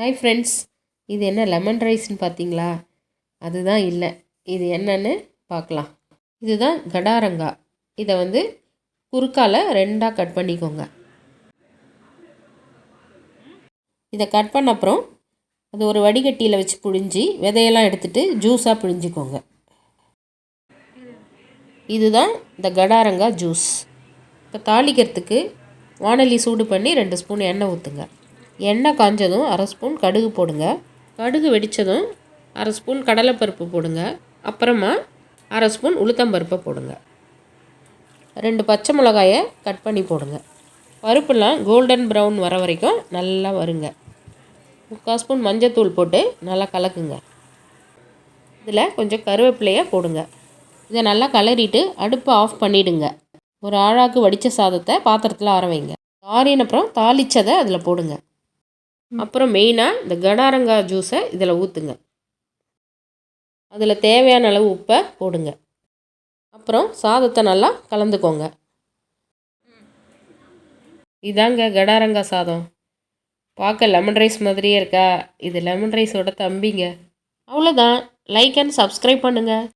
Hi friends இது என்ன lemon ரைஸ்னு பார்த்தீங்களா? அதுதான் இல்லை. இது என்னன்னு பார்க்கலாம். இதுதான் கடாரங்கா. இதை வந்து குறுக்கால் ரெண்டாக கட் பண்ணிக்கோங்க. இதை கட் பண்ண அப்புறம் அது ஒரு வடிகட்டியில் வச்சு புழிஞ்சி விதையெல்லாம் எடுத்துகிட்டு ஜூஸாக புழிஞ்சிக்கோங்க. இதுதான் இந்த கடாரங்கா ஜூஸ் இப்போ தாளிக்கிறதுக்கு வானலி சூடு பண்ணி ரெண்டு ஸ்பூன் எண்ணெய் ஊற்றுங்க எண்ணெய் காஞ்சதும் அரை ஸ்பூன் கடுகு போடுங்க. கடுகு வெடித்ததும் அரை ஸ்பூன் கடலைப்பருப்பு போடுங்க. அப்புறமா அரை ஸ்பூன் உளுத்தம்பருப்பை போடுங்க. ரெண்டு பச்சை மிளகாயை கட் பண்ணி போடுங்க. பருப்புலாம் கோல்டன் ப்ரௌன் வர வரைக்கும் நல்லா வருங்க. முக்கால் ஸ்பூன் மஞ்சத்தூள் போட்டு நல்லா கலக்குங்க. இதில் கொஞ்சம் கருவேப்பிலையை போடுங்க. இதை நல்லா கலரிட்டு அடுப்பை ஆஃப் பண்ணிவிடுங்க ஒரு ஆழாக்கு வடித்த சாதத்தை பாத்திரத்தில் ஆற வைங்க. ஆறின அப்புறம் தாளிச்சதை அதில் போடுங்க. அப்புறம் மெயினாக இந்த கடாரங்காய் ஜூஸை இதில் ஊற்றுங்க அதில் தேவையான அளவு உப்பை போடுங்க. அப்புறம் சாதத்தை நல்லா கலந்துக்கோங்க. இதாங்க கடாரங்காய் சாதம். பார்க்க லெமன் ரைஸ் மாதிரியே இருக்கா? இது லெமன் ரைஸோட தம்பிங்க. அவ்வளோதான். லைக் அண்ட் சப்ஸ்கிரைப் பண்ணுங்கள்